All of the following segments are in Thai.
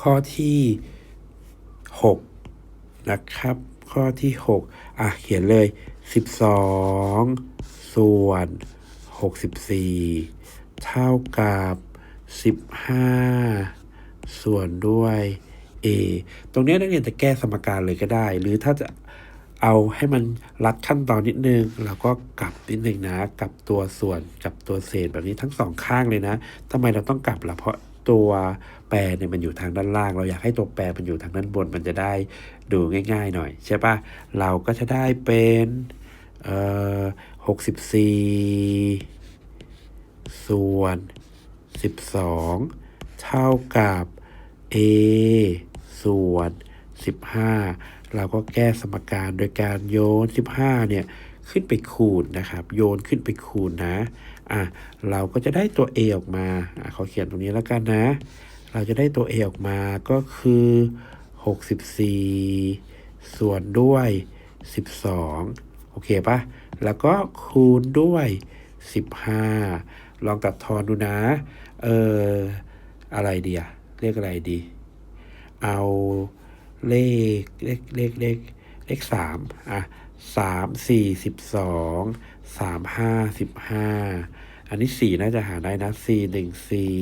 ข้อที่ 6 นะครับ ข้อที่ 6 อะ เขียนเลย 12 ส่วน 64 เท่ากับ 15 ส่วนด้วย a ตรงเนี้ยนักเรียนจะแก้สมการเลยก็ได้ หรือถ้าจะเอาให้มันรัดขั้นตอนนิดนึงเราก็กลับนิดนึงนะ กลับตัวส่วนกับตัวเศษแบบนี้ทั้งสองข้างเลยนะทำไมเราต้องกลับล่ะเพราะ ตัวแปรเนี่ยมันอยู่ทางด้านล่าง เราอยากให้ตัวแปรมันอยู่ทางด้านบนมันจะได้ดูง่ายๆหน่อยใช่ปะเราก็จะได้เป็นเอ่อหกสิบสี่ส่วนสิบสองเท่ากับ a ส่วน15เราก็แก้สมการโดยการโยน15เนี่ย ขึ้นไปคูณนะครับ โยนขึ้นไปคูณนะอะเราก็จะได้ตัว a ออกมาอะเขาเขียนตรงนี้แล้วกันนะ เราจะได้ตัว a ออกมาก็คือ 64 ส่วนด้วย 12 โอเคปะแล้วก็คูณด้วย 15 ลองตัดทอนดูนะ เอออะไรดีอะเรียกอะไรดี เอาเลขเลขเลขเลขเลขสามอะ สามสี่สิบสองสามห้าสิบห้าอันนี้สี่น่าจะหาได้นะสี่หนึ่งสี่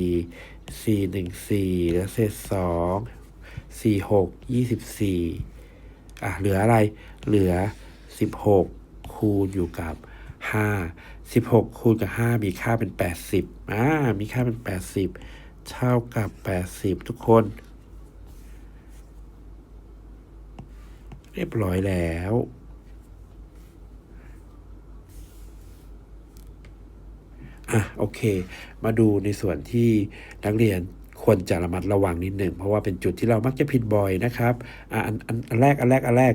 สี่หนึ่งสี่แล้วเศษสองสี่หกยี่สิบสี่อะเหลืออะไร เหลือสิบหกคูณอยู่กับห้าสิบหกคูณกับห้ามีค่าเป็นแปดสิบอ่ามีค่าเป็นแปดสิบเท่ากับแปดสิบทุกคน เรียบร้อยแล้ว อะโอเค มาดูในส่วนที่นักเรียนควรจะระมัดระวังนิดหนึ่งเพราะว่าเป็นจุดที่เรามักจะผิดบ่อยนะครับอะอันอันแรกอันแรกอันแรก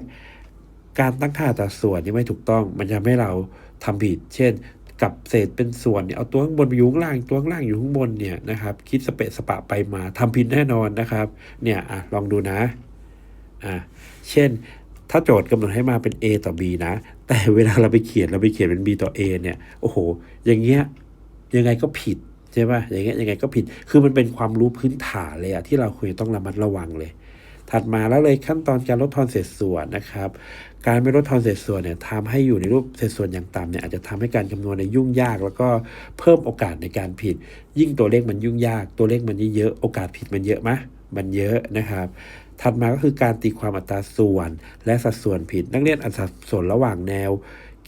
การตั้งค่าอัตราส่วนนี่ไม่ถูกต้อง มันจะทำให้เราทำผิด เช่นกับเศษเป็นส่วนเนี่ยเอาตัวข้างบนไปอยู่ข้างล่างตัวข้างล่างอยู่ข้างบนเนี่ยนะครับคิดสเปะสปะไปมาทำผิดแน่นอนนะครับเนี่ยอะลองดูนะอะเช่นถ้าโจทย์กำหนดให้มาเป็น a ต่อ b นะ แต่เวลาเราไปเขียนเราไปเขียนเป็น b ต่อ a เนี่ย โอ้โห อย่างเงี้ย ยังไงก็ผิดใช่ป่ะอย่างเงี้ยยังไงก็ผิด คือมันเป็นความรู้พื้นฐานเลยอะที่เราควรต้องระมัดระวังเลย ถัดมาแล้วเลยขั้นตอนการลดทอนเศษส่วนนะครับ การไม่ลดทอนเศษส่วนเนี่ยทำให้อยู่ในรูปเศษส่วนอย่างต่ำเนี่ยอาจจะทำให้การคำนวณในยุ่งยาก แล้วก็เพิ่มโอกาสในการผิด ยิ่งตัวเลขมันยุ่งยาก ตัวเลขมันเยอะๆโอกาสผิดมันเยอะมะมันเยอะนะครับถัดมาก็คือการตีความอัตราส่วนและสัดส่วนผิด นักเรียนอัตราส่วนระหว่างแนว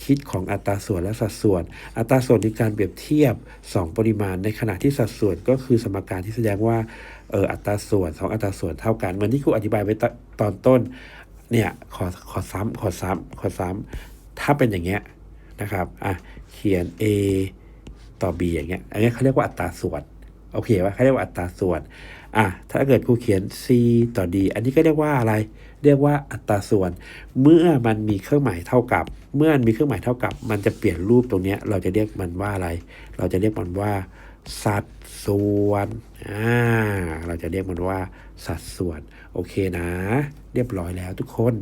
คิดของอัตราส่วนและสัดส่วน อัตราส่วนคือการเปรียบเทียบ 2 ปริมาณ ในขณะที่สัดส่วนก็คือสมการที่แสดงว่าเอออัตราส่วนสองอัตราส่วนเท่ากันเหมือนที่ครูอธิบายไว้ตอนต้นเนี่ยขอขอซ้ำขอซ้ำขอซ้ำถ้าเป็นอย่างเงี้ยนะครับอะเขียน a ต่อ b อย่างเงี้ยอันนี้เขาเรียกว่าอัตราส่วน โอเคว่าเขาเรียกว่าอัตราส่วน อะ ถ้าเกิดครูเขียน c ต่อ d อันนี้ก็เรียกว่าอะไร เรียกว่าอัตราส่วน เมื่อมันมีเครื่องหมายเท่ากับ เมื่อมันมีเครื่องหมายเท่ากับ มันจะเปลี่ยนรูปตรงนี้ เราจะเรียกมันว่าอะไร เราจะเรียกมันว่า สัดส่วน อ่า เราจะเรียกมันว่าสัดส่วน โอเคนะ เรียบร้อยแล้วทุกคน